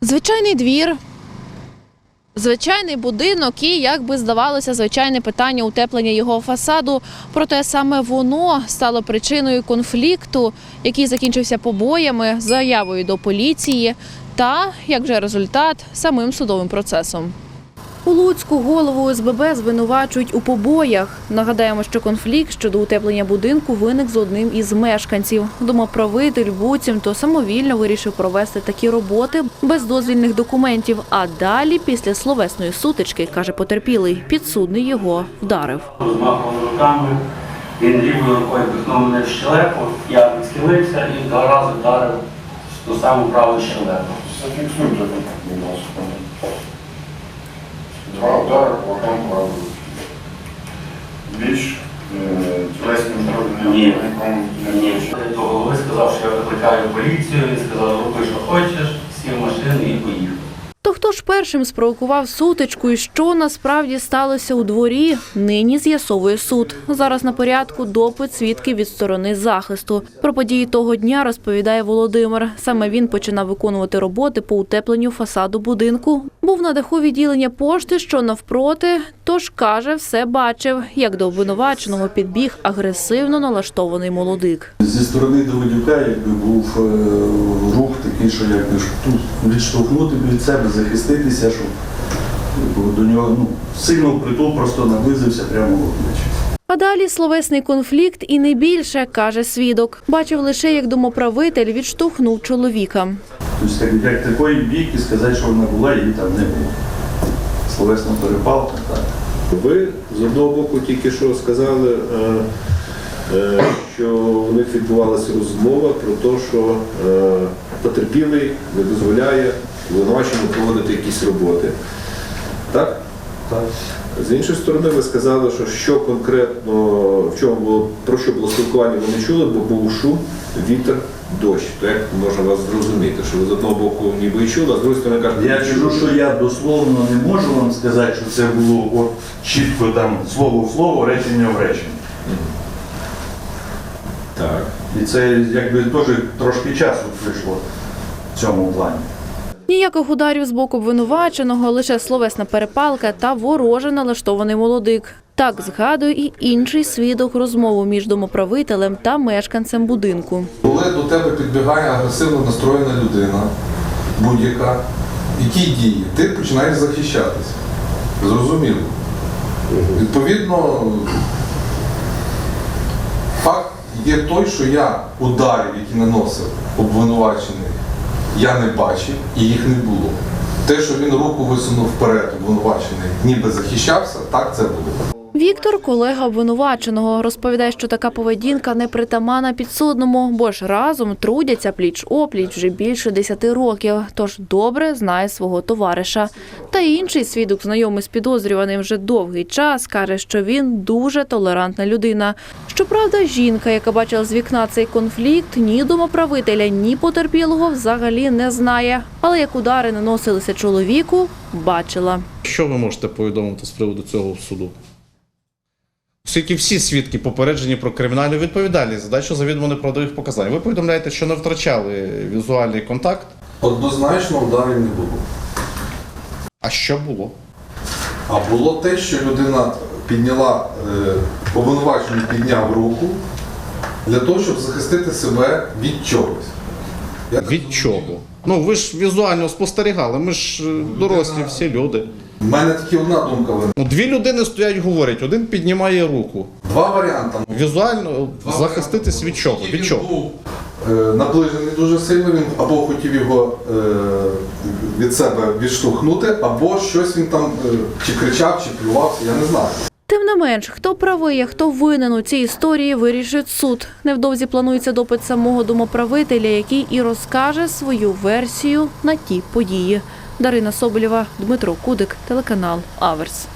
Звичайний двір, звичайний будинок і, як би здавалося, звичайне питання утеплення його фасаду. Проте саме воно стало причиною конфлікту, який закінчився побоями, заявою до поліції та, як же результат, самим судовим процесом. У Луцьку голову ОСББ звинувачують у побоях. Нагадаємо, що конфлікт щодо утеплення будинку виник з одним із мешканців. Домоправитель буцімто самовільно вирішив провести такі роботи без дозвільних документів. А далі, після словесної сутички, каже потерпілий, підсудний його вдарив. розмахував руками, він лівою рукою пихнув мене в щелепу, я відсхилився і два рази вдарив ту саму праву щелепу. Зафіксуйте будь ласка. Два удари кулаком правою. Більш е, тілесним Ні, до голови сказав, що я викликаю поліцію, він сказав, роби, що хочеш, сів в машину і поїхав. То хто ж першим спровокував сутичку і що насправді сталося у дворі, нині з'ясовує суд. Зараз на порядку допит свідків від сторони захисту. Про події того дня розповідає Володимир. Саме він починав виконувати роботи по утепленню фасаду будинку. Був на даху відділення пошти, що навпроти, тож каже, все бачив, як до обвинуваченого підбіг агресивно налаштований молодик. Зі сторони Давидюка якби був е, рух такий, що якби тут відштовхнути від себе, захиститися, щоб якби, до нього ну, сильно впритул просто наблизився прямо в обличчя. А далі словесний конфлікт і не більше, каже свідок. Бачив лише, як домоправитель відштовхнув чоловіка. Тобто як, такої бійки сказати, що вона була, її там не було. Словесна перепалка, так. Ви з одного боку тільки що сказали, е, е, що у них відбувалася розмова про те, що е, потерпілий не дозволяє винуваченому проводити якісь роботи. Так? Так. З іншої сторони, ви сказали, що що конкретно в чому було про що було спілкування, ви не чули, бо був шум, вітер, дощ. То як можна вас зрозуміти, що ви з одного боку ніби і чули, а з другої сторони кажете, Я кажу, що я дословно не можу вам сказати, що це було от чітко там слово в слово, речення в речення. Так. І це якби теж трошки часу прийшло в цьому плані. Ніяких ударів з боку обвинуваченого, лише словесна перепалка та вороже налаштований молодик. Так згадує і інший свідок розмову між домоправителем та мешканцем будинку. Коли до тебе підбігає агресивно настроєна людина, будь-яка, які дії, ти починаєш захищатися. Зрозуміло. Відповідно, факт є той, що я ударів, які наносив обвинувачений, я не бачив і їх не було. Те, що він руку висунув вперед, обвинувачений, ніби захищався, так це було. Віктор, колега обвинуваченого, розповідає, що така поведінка не притамана підсудному, бо ж разом трудяться пліч-опліч вже більше 10 років, тож добре знає свого товариша. Та інший свідок, знайомий з підозрюваним вже довгий час, каже, що він дуже толерантна людина. Щоправда, жінка, яка бачила з вікна цей конфлікт, ні домоправителя, ні потерпілого взагалі не знає. Але як удари наносилися чоловіку, бачила. Що ви можете повідомити з приводу цього суду? Оскільки всі свідки попереджені про кримінальну відповідальність за дачу завідомо неправдивих показань. Ви повідомляєте, що не втрачали візуальний контакт. Однозначно ударів не було. А що було? А було те, що людина підняла, е, обвинувачений підняв руку для того, щоб захистити себе від чогось. Я Від чого? Ну ви ж візуально спостерігали, ми ж е, дорослі всі люди. У мене тільки одна думка виникла. Ну, дві людини стоять, говорять, один піднімає руку. Два варіанти. Візуально Два захиститись від чого? Від він чого? був, е, Наближений дуже сильно він або хотів його е, від себе відштовхнути, або щось він там е, чи кричав, чи плювався, я не знаю. Тим не менш, хто правий, а хто винен у цій історії, вирішить суд. Невдовзі планується допит самого домоправителя, який і розкаже свою версію на ті події. Дарина Соболєва, Дмитро Кудик, телеканал Аверс.